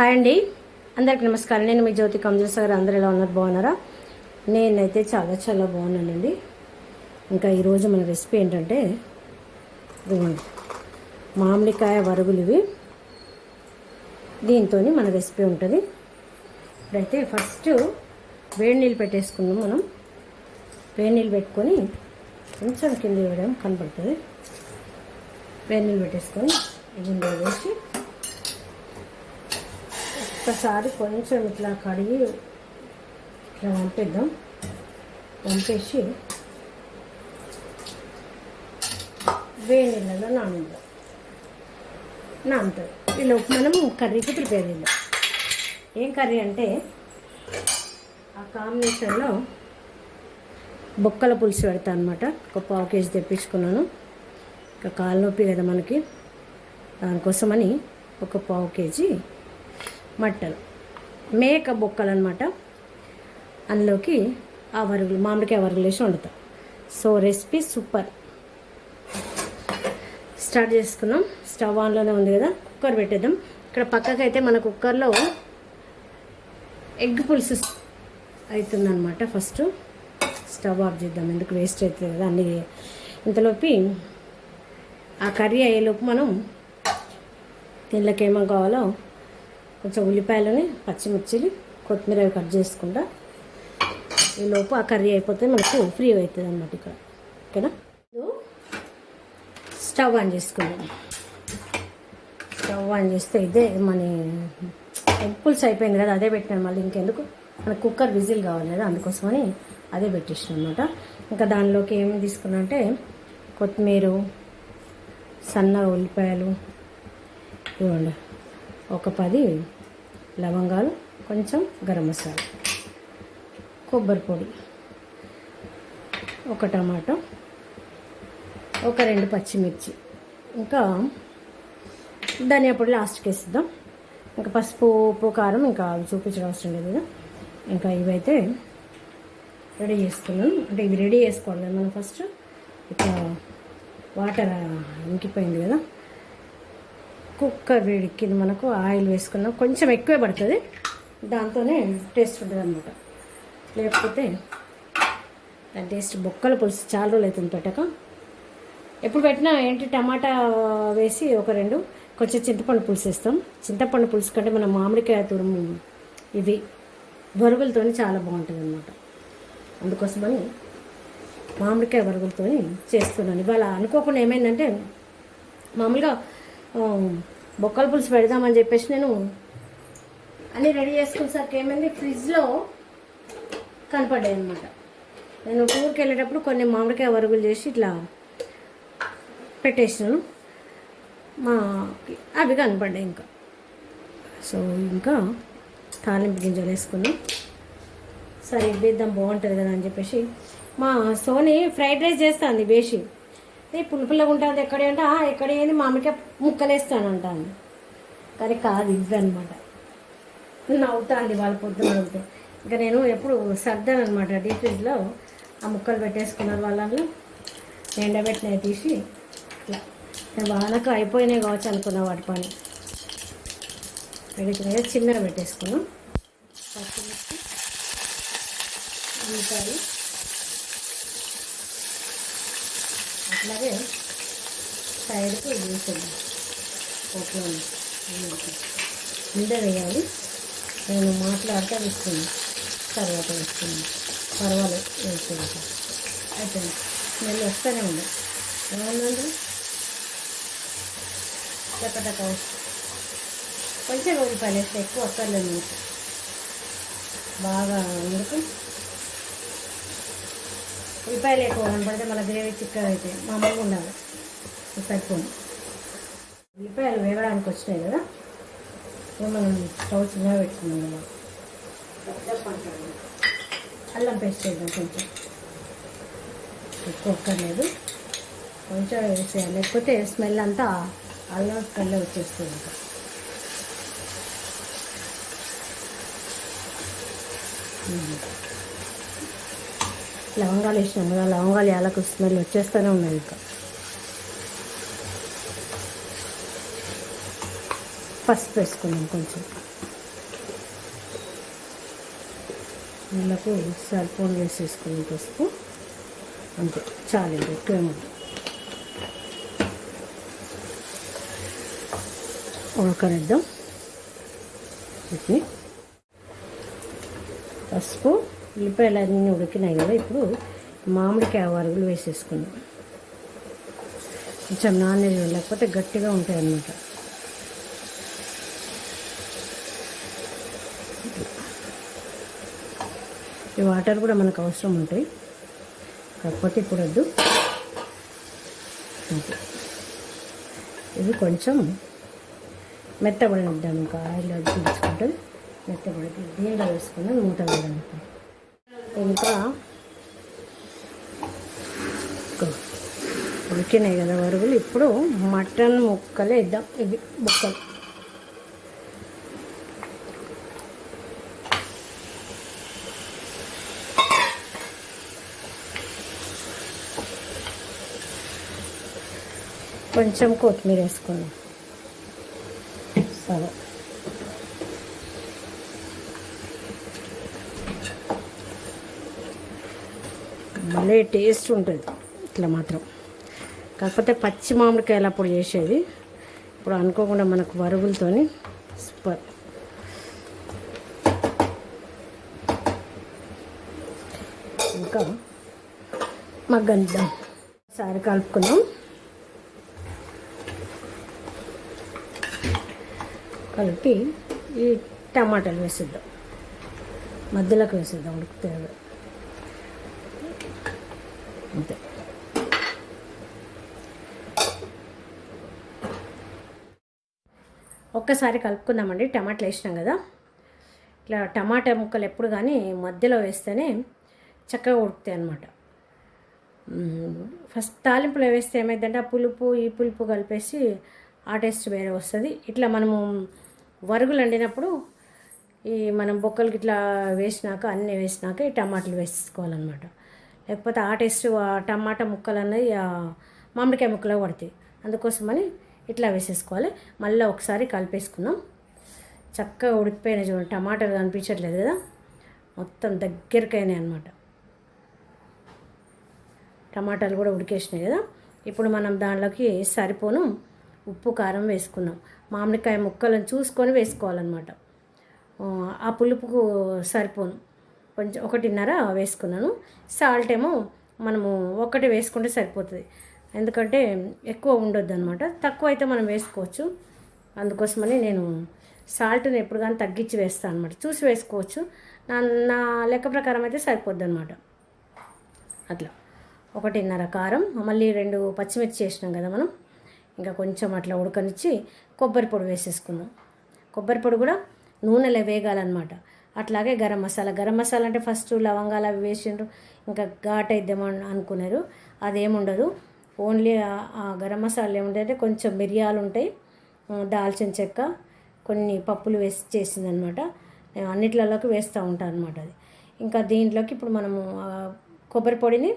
Hi అండి. అందరికి నమస్కారం. నేను మీ జ్యోతి కమజల్స్ గారు అందరు ఎలా ఉన్నారు? బాగున్నారా? నేనైతే చాలా చాలా బాగున్నానండి. ఇంకా ఈరోజు మన రెసిపీ ఏంటంటే ఇదిగోండి. మామిడికాయ వరుగులు ఇవి. దీంతో మన రెసిపీ ఉంటుంది. ఇప్పుడైతే ఫస్ట్ వేడి నీళ్ళు పెట్టేసుకుందాం మనం. వేడి నీళ్ళు పెట్టుకొని కొంచెం కింద వేయడం కనపడుతుంది. వేడి నీళ్ళు పెట్టేసుకొని గిన్నెలో వేసి ఒక్కసారి కొంచెం ఇట్లా కడిగి ఇట్లా వంపేద్దాం. వంపేసి వేడి నీళ్ళలో నానిద్దాం. నానుతుంది. ఇలా మనం కర్రీకి ప్రిపేర్ చేద్దాం. ఏం కర్రీ అంటే ఆ కాంబినేషన్లో బొక్కల పులుసు పెడతా అనమాట ఒక పావు కేజీ తెప్పించుకున్నాను. ఇంకా కాలు నొప్పి కదా మనకి. దానికోసమని ఒక పావు కేజీ మట్టలు. మేక బొక్కలు అనమాట అందులోకి ఆ వరుగులు మామిడికాయ వరుగులు వేసి వండుతాం. So recipe super. స్టార్ట్ చేసుకున్నాం స్టవ్ ఆన్లోనే ఉంది కదా కుక్కర్ పెట్టేద్దాం. ఇక్కడ పక్కకైతే అయితే మన కుక్కర్లో ఎగ్ పులుసు అవుతుందన్నమాట ఫస్ట్. స్టవ్ ఆఫ్ చేద్దాం ఎందుకు వేస్ట్ అవుతుంది కదా అన్ని ఇంతలోపి ఆ కర్రీ అయ్యేలోపు మనం దీనిలోకి ఏమో కావాలో కొంచెం ఉల్లిపాయలని పచ్చిమిర్చిలు కొత్తిమీర కట్ చేసుకుంటా. ఈ లోపు ఆ కర్రీ అయిపోతే మనకు ఫ్రీ అవుతుంది అన్నమాట ఇక్కడ. ఓకేనా? స్టవ్ ఆన్ చేసుకుందాం. స్టవ్ ఆన్ చేస్తే ఇదే మన ఎగ్ అయిపోయింది కదా అదే పెట్టినాను మళ్ళీ ఇంకెందుకు? మన కుక్కర్ విజిల్ కావాలి కదా అందుకోసమని అదే పెట్టేసిన అనమాట ఇంకా దానిలోకి ఏమి తీసుకున్నా అంటే కొత్తిమీర సన్న ఉల్లిపాయలు ఇవ్వండి. ఒక పది లవంగాలు కొంచెం గరం మసాలా కొబ్బరి పొడి ఒక టమాటో ఒక రెండు పచ్చిమిర్చి ఇంకా ధనియా పొడి లాస్ట్కి వేసిద్దాం. ఇంకా పసుపు ఉప్పు కారం ఇంకా అవి చూపించడం అవసరం లేదు కదా. ఇంకా ఇవైతే రెడీ చేసుకున్నాను అంటే ఇవి రెడీ చేసుకోవాలి మనం ఫస్ట్. ఇట్లా వాటర్ ఇంకిపోయింది కదా. కుక్కర్ వేడిక్కింది మనకు ఆయిల్ వేసుకున్నాం. కొంచెం ఎక్కువే పడుతుంది. దాంతోనే టేస్ట్ ఉంటుంది అనమాట లేకపోతే దాని టేస్ట్ బొక్కల పులుసు చాలా రోజులు అవుతుంది పెట్టక. ఎప్పుడు పెట్టినా ఏంటి టమాటా వేసి ఒక రెండు కొంచెం చింతపండు పులుసు వేస్తాం. చింతపండు పులుసు కంటే మన మామిడికాయ తురుము ఇవి బొరుగులతో చాలా బాగుంటుంది అనమాట అందుకోసమని మామిడికాయ వరుగులతో చేస్తున్నాను. ఇవాళ అనుకోకుండా ఏమైందంటే మామూలుగా బొక్కల పులుసు పెడదామని చెప్పేసి నేను అన్నీ రెడీ చేసుకునేసరికి ఏమైంది? ఫ్రిడ్జ్లో కనపడ్డాయి అనమాట నేను టూర్కి వెళ్ళేటప్పుడు కొన్ని మామిడికాయ వరుగులు చేసి ఇట్లా పెట్టేసినాను. మా అవి కనపడ్డాయి ఇంకా. సో ఇంకా తాలింపు గింజలు వేసుకున్నాం. సరే వేద్దాం బాగుంటుంది కదా అని చెప్పేసి మా సోని ఫ్రైడ్ రైస్ చేస్తుంది వేసి. ఏ పుల్ల ఉంటుంది ఎక్కడ అంటే ఎక్కడే ఎక్కడ ఏంది? మామిడికాయ ముక్కలు వేస్తాను అంటాను కానీ కాదు ఇది అనమాట నవ్వుతాంది వాళ్ళ పొద్దున ఉంటే ఇంకా నేను ఎప్పుడు సర్దాను అనమాట డీ ఫ్రిడ్జ్లో ఆ ముక్కలు పెట్టేసుకున్నారు వాళ్ళని ఎండబెట్టినవి తీసి ఇట్లా. నేను వానకు అయిపోయినాయి కావచ్చు అనుకున్నా వాటి పని. పెడితే చిన్నర పెట్టేసుకున్నాం. పచ్చిమిర్చి ఉల్లిపాయలు. అట్లాగే సైడ్కి వేసేది ఓకే ముందే వేయాలి. నేను మాట్లాడితే వేసుకున్నాను తర్వాత వేసుకున్నాను పర్వాలేదు వేసేది అయితే స్మెల్ వస్తూనే ఉంది ఏమన్నాడు టక కొంచెం ఉల్లిపాయలు వేస్తే ఎక్కువ వస్తలేదు బాగా ఎందుకు? ఉల్లిపాయలు ఎక్కువ కనపడితే మళ్ళీ గ్రేవీ చిక్కగా అయితే మామూలుగా ఉండాలి సరిపోను ఉల్లిపాయలు వేగడానికి వచ్చినాయి కదా? ఇక మనం స్టవ్ చిన్నగా పెట్టుకున్నాం కదా అల్లం పేస్ట్ వేద్దాం కొంచెం. ఎక్కువ ఒక్కర్లేదు కొంచెం వేసేయాలి. లేకపోతే స్మెల్ అంతా అల్లం స్మెల్ వచ్చేస్తుంది ఇంకా. లవంగాలు వేసినాం కదా లవంగాలు యాలకు స్మెల్ వచ్చేస్తూనే ఉన్నాయి ఇంకా. పసుపు వేసుకున్నాం కొంచెం. వీళ్ళకు సరిపోను వేసేసుకున్నాం పసుపు. అంతే చాలు ఎక్కువ ఉడకనిద్దాం. ఓకే. పసుపు. ఉల్లిపాయలు అన్నీ ఉడికినాయి కదా ఇప్పుడు మామిడికాయ వరుగులు వేసేసుకుందాం. కొంచెం నాణ్యత లేకపోతే గట్టిగా ఉంటాయి అన్నమాట ఈ వాటర్ కూడా మనకు అవసరం ఉంటాయి. కాకపోతే ఇప్పుడు వద్దు. ఇది కొంచెం మెత్తబడిద్దాం ఇంకా ఆయిల్ అది తీసుకుంటే మెత్తబడి దీనిలో వేసుకుని మూత వేయడం ఇంకా ఉడికినాయి కదా వరుగులు. ఇప్పుడు మటన్ ముక్కలు వేద్దాం ఇవి ముక్కలు. కొంచెం కొత్తిమీర వేసుకున్నాం సరే. భలే టేస్ట్ ఉంటుంది. ఇట్లా మాత్రం. కాకపోతే పచ్చి మామిడికాయలు అప్పుడు చేసేది. ఇప్పుడు అనుకోకుండా మనకు వరుగులతోని సూపర్. ఇంకా మగ్గనిద్దాం. సారి కలుపుకున్నాం కలిపి ఈ టమాటాలు వేసిద్దాం. మధ్యలోకి వేసిద్దాం ఉడుకుతాయి అంతే. ఒక్కసారి కలుపుకుందామండి. టమాటాలు వేసినాం కదా. ఇట్లా టమాటా ముక్కలు ఎప్పుడు కానీ మధ్యలో వేస్తేనే చక్కగా ఉడుకుతాయి అన్నమాట. ఫస్ట్ తాలింపులో వేస్తే ఏమైందంటే ఆ పులుపు ఈ పులుపు కలిపేసి ఆ టేస్ట్ వేరే వస్తుంది. ఇట్లా మనము వరుగులు వండినప్పుడు ఈ మనం బొక్కలకి ఇట్లా వేసినాక అన్నీ వేసినాక ఈ టమాటాలు వేసుకోవాలన్నమాట. లేకపోతే ఆ టేస్ట్ టమాటా ముక్కలు అన్నది మామిడికాయ ముక్కలో పడతాయి. అందుకోసమని ఇట్లా వేసేసుకోవాలి. మళ్ళీ ఒకసారి కలిపేసుకుందాం. చక్కగా ఉడికిపోయినాయి చూడండి. టమాటాలు కనిపించట్లేదు కదా. మొత్తం దగ్గరికైనాయి అనమాట టమాటాలు కూడా ఉడికేసినాయి కదా. ఇప్పుడు మనం దానిలోకి సరిపోను ఉప్పు కారం వేసుకున్నాం మామిడికాయ ముక్కలను చూసుకొని వేసుకోవాలన్నమాట. ఆ పులుపుకు సరిపోను. కొంచెం ఒకటిన్నర వేసుకున్నాను. సాల్ట్ ఏమో మనము ఒకటి వేసుకుంటే సరిపోతుంది. ఎందుకంటే ఎక్కువ ఉండొద్దు అనమాట తక్కువ అయితే మనం వేసుకోవచ్చు. అందుకోసమని నేను సాల్ట్ని ఎప్పుడు కానీ తగ్గించి వేస్తాను అనమాట చూసి వేసుకోవచ్చు. నా నా లెక్క ప్రకారం అయితే సరిపోద్ది అనమాట అట్లా. ఒకటిన్నర కారం మళ్ళీ రెండు పచ్చిమిర్చి వేసినాం కదా మనం. ఇంకా కొంచెం అట్లా ఉడకనిచ్చి కొబ్బరి పొడి వేసేసుకుందాం. కొబ్బరి పొడి కూడా నూనెలో వేగాలన్నమాట. అట్లాగే గరం మసాలా. గరం మసాలా అంటే ఫస్ట్ లవంగాలు అవి వేసిండ్రు. ఇంకా ఘాట్ అయిద్దామో అనుకున్నారు. అదేముండదు. ఓన్లీ ఆ- గరం మసాలా ఏముంటాయంటే కొంచెం మిరియాలు ఉంటాయి దాల్చిన చెక్క కొన్ని పప్పులు వేసి చేసిందనమాట. నేను అన్నిట్లలోకి వేస్తూ ఉంటాను అనమాట అది. ఇంకా దీంట్లోకి ఇప్పుడు మనము కొబ్బరి పొడిని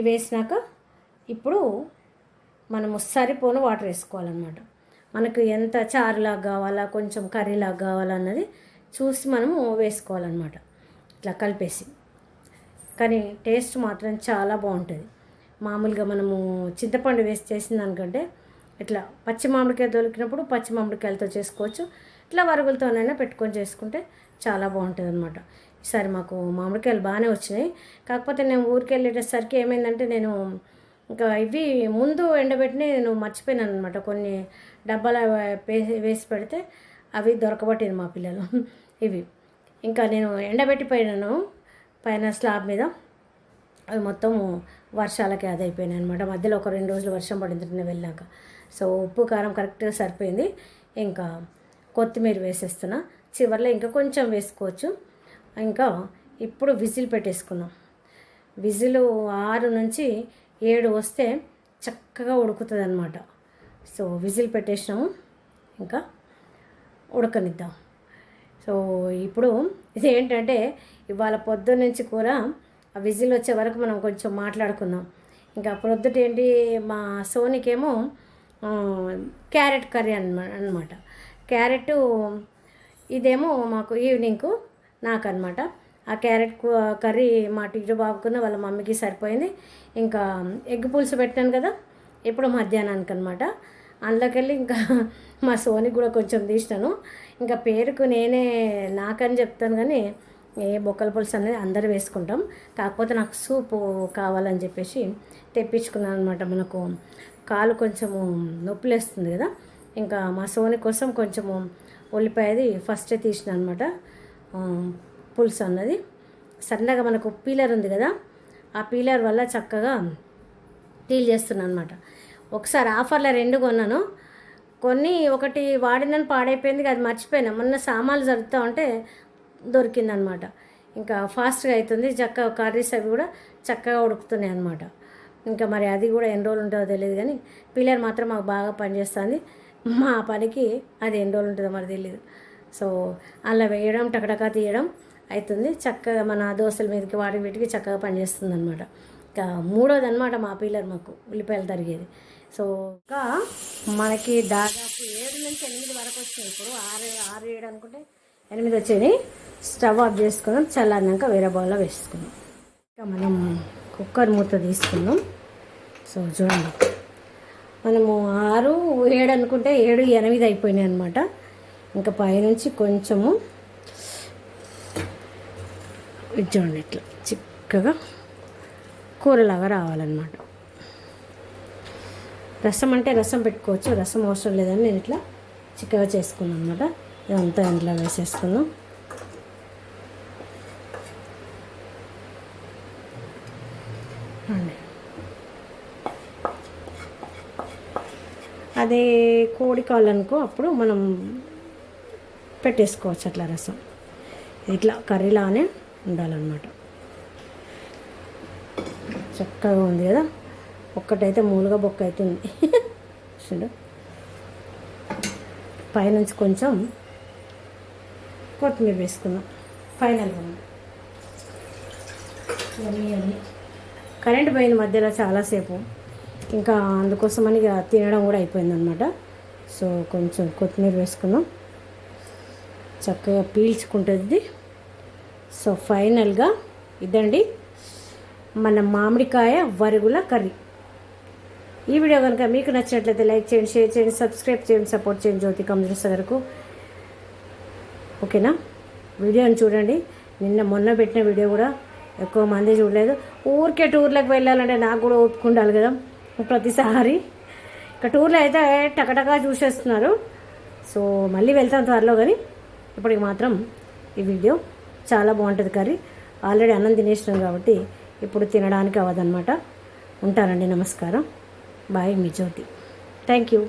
వేసినాక ఇప్పుడు మనము సరిపోను వాటర్ వేసుకోవాలన్నమాట మనకు ఎంత చారులాగా కావాలా కొంచెం కర్రీలాగా కావాలా అన్నది చూసి మనము వేసుకోవాలన్నమాట. ఇట్లా కలిపేసి. కానీ టేస్ట్ మాత్రం చాలా బాగుంటుంది. మామూలుగా మనము చింతపండు వేసి చేసిన దానికంటే ఇట్లా పచ్చి మామిడికాయ దొరికినప్పుడు పచ్చి మామిడికాయలతో చేసుకోవచ్చు. ఇట్లా వరుగులతోనైనా పెట్టుకొని చేసుకుంటే చాలా బాగుంటుంది అనమాట ఈసారి మాకు మామిడికాయలు బాగానే వచ్చినాయి. కాకపోతే నేను ఊరికి వెళ్ళేటసరికి ఏమైందంటే నేను ఇంకా ఇవి ముందు ఎండబెట్టిన నేను మర్చిపోయినాను అనమాట కొన్ని డబ్బాల వేసి పెడితే అవి దొరకబట్టింది మా పిల్లలు. ఇవి. ఇంకా నేను ఎండబెట్టిపోయినాను పైన స్లాబ్ మీద. అవి మొత్తం వర్షాలకి అది అనమాట మధ్యలో ఒక రెండు రోజులు వర్షం పడింది వెళ్ళాక. సో ఉప్పు కారం కరెక్ట్గా సరిపోయింది. ఇంకా కొత్తిమీర వేసేస్తున్నా. చివరిలో ఇంకా కొంచెం వేసుకోవచ్చు. ఇంకా ఇప్పుడు విజిల్ పెట్టేసుకున్నాం. విజిల్ ఆరు నుంచి ఏడు వస్తే చక్కగా ఉడుకుతుంది అనమాట సో విజిల్ పెట్టేసినాము. ఇంకా ఉడకనిద్దాం. సో ఇప్పుడు ఇది ఏంటంటే ఇవాళ పొద్దున్న నుంచి కూడా ఆ విజిల్ వచ్చే వరకు మనం కొంచెం మాట్లాడుకుందాం. ఇంకా ప్రొద్దుట ఏంటి మా సోనికేమో క్యారెట్ కర్రీ అనమా అనమాట క్యారెట్ ఇదేమో మాకు ఈవినింగ్కు నాకు అనమాట ఆ క్యారెట్ కర్రీ మా టీచర్ బాబుకున్న వాళ్ళ మమ్మీకి సరిపోయింది. ఇంకా ఎగ్ పులుసు పెట్టాను కదా ఇప్పుడు మధ్యాహ్నానికి అనమాట అందులోకెళ్ళి ఇంకా మా సోనికి కూడా కొంచెం తీసినాను. ఇంకా పేరుకు నేనే నాకని చెప్తాను కానీ ఏ బొక్కల పులుసు అనేది అందరు వేసుకుంటాం. కాకపోతే నాకు సూపు కావాలని చెప్పేసి తెప్పించుకున్నాను అనమాట మనకు కాలు కొంచెము నొప్పులేస్తుంది కదా. ఇంకా మా సోని కోసం కొంచెము ఉల్లిపాయది ఫస్టే తీసిన అనమాట పులుసు అన్నది. సన్నగా మనకు పీలర్ ఉంది కదా ఆ పీలర్ వల్ల చక్కగా డీల్ చేస్తున్నాను అనమాట ఒకసారి ఆఫర్లో రెండు కొన్నాను. కొన్ని ఒకటి వాడిందని పాడైపోయింది అది మర్చిపోయినా. మొన్న సామాన్లు జరుగుతూ ఉంటే దొరికిందనమాట. ఇంకా ఫాస్ట్గా అవుతుంది చక్కగా కర్రీస్ అవి కూడా చక్కగా ఉడుకుతున్నాయి అనమాట ఇంకా మరి అది కూడా ఎన్ని రోజులు ఉంటుందో తెలియదు కానీ పిల్లర్ మాత్రం మాకు బాగా పనిచేస్తుంది. మా పనికి అది ఎన్ని రోజులు ఉంటుందో మరి తెలియదు సో అలా వేయడం టకటకా తీయడం అవుతుంది చక్కగా మన దోశల మీదకి వాటి వీటికి చక్కగా పనిచేస్తుంది అనమాట ఇంకా మూడోది అనమాట మా పిల్లలు మాకు ఉల్లిపాయలు తరిగేది. సో ఇంకా మనకి దాదాపు ఏడు నుంచి ఎనిమిది వరకు వచ్చాయి. ఇప్పుడు ఆరు ఆరు ఏడు అనుకుంటే ఎనిమిది వచ్చాయి. స్టవ్ ఆఫ్ చేసుకున్నాం చల్లారినాక వేరే బౌల్లో వేసుకున్నాం. ఇంకా మనం కుక్కర్ మూత తీసుకున్నాం సో చూడండి. మనము ఆరు ఏడు అనుకుంటే ఏడు ఎనిమిది అయిపోయినాయి అనమాట ఇంకా పైనుంచి కొంచెము చూడండి ఇట్లా చిక్కగా కూరలాగా రావాలన్నమాట. రసం అంటే రసం పెట్టుకోవచ్చు. రసం అవసరం లేదని నేను ఇట్లా చిక్కగా చేసుకున్నాను అనమాట ఇదంతా ఇంట్లో వేసేసుకున్నాం అదే కోడి కాళ్ళనుకో అప్పుడు మనం పెట్టేసుకోవచ్చు అట్లా రసం. ఇట్లా కర్రీలానే ఉండాలన్నమాట. చక్కగా ఉంది కదా? ఒక్కటైతే మూలుగా బొక్క అవుతుంది చూడు. పైనుంచి కొంచెం కొత్తిమీర వేసుకుందాం. ఫైనల్గా అన్నీ కరెంట్ పోయిన మధ్యలో చాలాసేపు ఇంకా అందుకోసమని ఇక తినడం కూడా అయిపోయిందనమాట సో కొంచెం కొత్తిమీర వేసుకుందాం. చక్కగా పీల్చుకుంటుంది. సో ఫైనల్గా ఇదండి మన మామిడికాయ వరుగుల కర్రీ. ఈ వీడియో కనుక మీకు నచ్చినట్లయితే లైక్ చేయండి షేర్ చేయండి సబ్స్క్రైబ్ చేయండి సపోర్ట్ చేయండి జ్యోతి కమలేశ్వర వరకు ఓకేనా? వీడియోని చూడండి. నిన్న మొన్న పెట్టిన వీడియో కూడా ఎక్కువ మంది చూడలేదు. ఊరికే టూర్లకు వెళ్ళాలంటే నాకు కూడా ఒప్పుకుండాలి కదా. ప్రతిసారి ఇక టూర్లో అయితే టకటకా చూసేస్తున్నారు. సో మళ్ళీ వెళ్తాం త్వరలో కానీ ఇప్పటికి మాత్రం ఈ వీడియో చాలా బాగుంటుంది కర్రీ. ఆల్రెడీ అన్నం తినేసినాం కాబట్టి ఇప్పుడు తినడానికి అవ్వదన్నమాట ఉంటానండి నమస్కారం. బాయ్ మీ జ్యోతి. Thank you